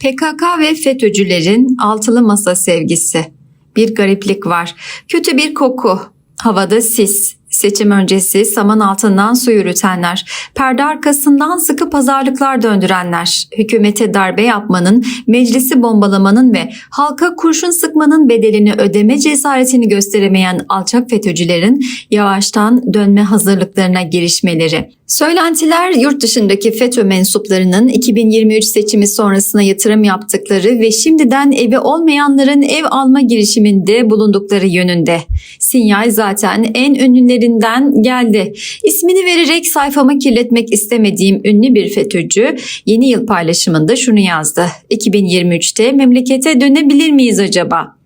PKK ve FETÖ'cülerin altılı masa sevgisi. Bir gariplik var. Kötü bir koku. Havada sis. Seçim öncesi saman altından su yürütenler, perde arkasından sıkı pazarlıklar döndürenler, hükümete darbe yapmanın, meclisi bombalamanın ve halka kurşun sıkmanın bedelini ödeme cesaretini gösteremeyen alçak FETÖ'cülerin yavaştan dönme hazırlıklarına girişmeleri. Söylentiler yurt dışındaki FETÖ mensuplarının 2023 seçimi sonrasına yatırım yaptıkları ve şimdiden evi olmayanların ev alma girişiminde bulundukları yönünde. Sinyal zaten en ünlülerinden geldi. İsmini vererek sayfamı kirletmek istemediğim ünlü bir FETÖ'cü yeni yıl paylaşımında şunu yazdı. 2023'te memlekete dönebilir miyiz acaba?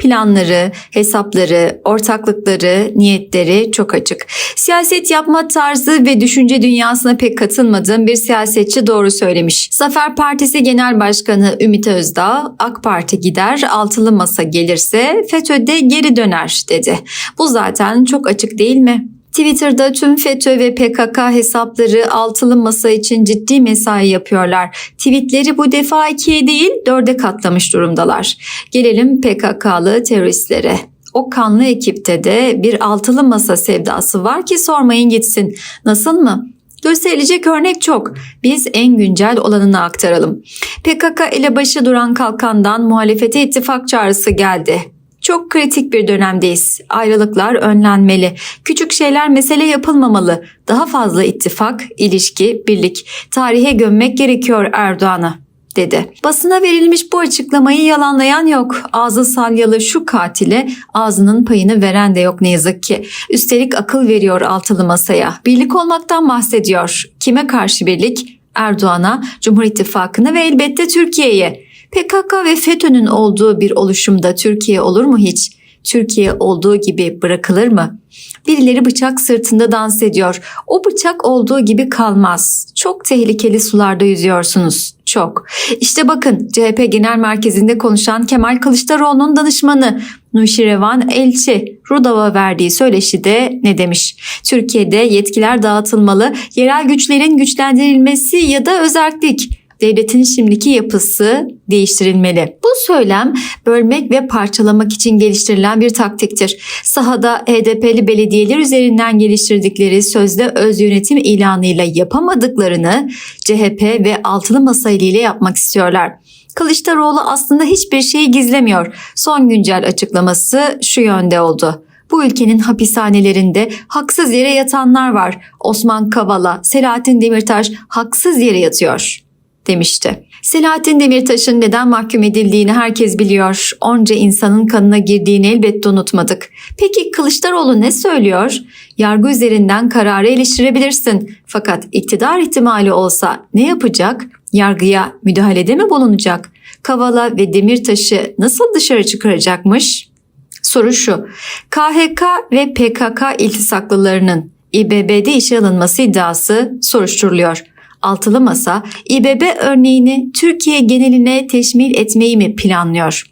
Planları, hesapları, ortaklıkları, niyetleri çok açık. Siyaset yapma tarzı ve düşünce dünyasına pek katılmadığım bir siyasetçi doğru söylemiş. Zafer Partisi Genel Başkanı Ümit Özdağ, AK Parti gider, altılı masa gelirse FETÖ'de geri döner dedi. Bu zaten çok açık değil mi? Twitter'da tüm FETÖ ve PKK hesapları altılı masa için ciddi mesai yapıyorlar. Tweetleri bu defa ikiye değil dörde katlamış durumdalar. Gelelim PKK'lı teröristlere. O kanlı ekipte de bir altılı masa sevdası var ki sormayın gitsin. Nasıl mı? Gösterilecek örnek çok. Biz en güncel olanını aktaralım. PKK elebaşı duran kalkandan muhalefete ittifak çağrısı geldi. Çok kritik bir dönemdeyiz. Ayrılıklar önlenmeli. Küçük şeyler mesele yapılmamalı. Daha fazla ittifak, ilişki, birlik. Tarihe gömmek gerekiyor Erdoğan'ı dedi. Basına verilmiş bu açıklamayı yalanlayan yok. Ağzı salyalı şu katile ağzının payını veren de yok ne yazık ki. Üstelik akıl veriyor altılı masaya. Birlik olmaktan bahsediyor. Kime karşı birlik? Erdoğan'a, Cumhur İttifakı'na ve elbette Türkiye'ye. PKK ve FETÖ'nün olduğu bir oluşumda Türkiye olur mu hiç? Türkiye olduğu gibi bırakılır mı? Birileri bıçak sırtında dans ediyor. O bıçak olduğu gibi kalmaz. Çok tehlikeli sularda yüzüyorsunuz. Çok. İşte bakın CHP Genel Merkezi'nde konuşan Kemal Kılıçdaroğlu'nun danışmanı Nuşirevan Elçi Rudav'a verdiği söyleşide ne demiş? Türkiye'de yetkiler dağıtılmalı, yerel güçlerin güçlendirilmesi ya da özellik devletin şimdiki yapısı değiştirilmeli. Bu söylem bölmek ve parçalamak için geliştirilen bir taktiktir. Sahada HDP'li belediyeler üzerinden geliştirdikleri sözde öz yönetim ilanıyla yapamadıklarını CHP ve altılı masa ile yapmak istiyorlar. Kılıçdaroğlu aslında hiçbir şeyi gizlemiyor. Son güncel açıklaması şu yönde oldu. Bu ülkenin hapishanelerinde haksız yere yatanlar var. Osman Kavala, Selahattin Demirtaş haksız yere yatıyor demişti. Selahattin Demirtaş'ın neden mahkum edildiğini herkes biliyor. Onca insanın kanına girdiğini elbette unutmadık. Peki Kılıçdaroğlu ne söylüyor? Yargı üzerinden kararı eleştirebilirsin. Fakat iktidar ihtimali olsa ne yapacak? Yargıya müdahalede mi bulunacak? Kavala ve Demirtaş'ı nasıl dışarı çıkaracakmış? Soru şu. KHK ve PKK iltisaklılarının İBB'de işe alınması iddiası soruşturuluyor. Altılı Masa, İBB örneğini Türkiye geneline teşmil etmeyi mi planlıyor?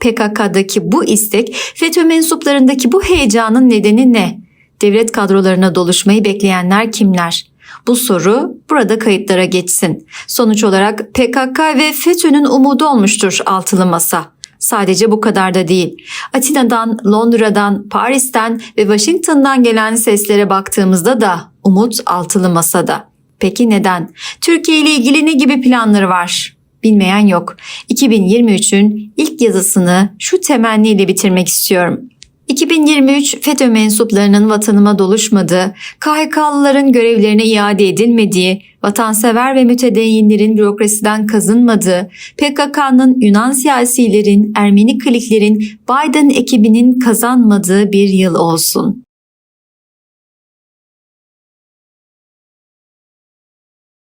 PKK'daki bu istek, FETÖ mensuplarındaki bu heyecanın nedeni ne? Devlet kadrolarına doluşmayı bekleyenler kimler? Bu soru burada kayıtlara geçsin. Sonuç olarak PKK ve FETÖ'nün umudu olmuştur altılı masa. Sadece bu kadar da değil. Atina'dan, Londra'dan, Paris'ten ve Washington'dan gelen seslere baktığımızda da umut altılı masada. Peki neden? Türkiye ile ilgili ne gibi planları var? Bilmeyen yok. 2023'ün ilk yazısını şu temenniyle bitirmek istiyorum. 2023 FETÖ mensuplarının vatanıma doluşmadığı, KHK'lıların görevlerine iade edilmediği, vatansever ve mütedeyinlerin bürokrasiden kazınmadığı, PKK'nın Yunan siyasilerin, Ermeni kliklerin, Biden ekibinin kazanmadığı bir yıl olsun.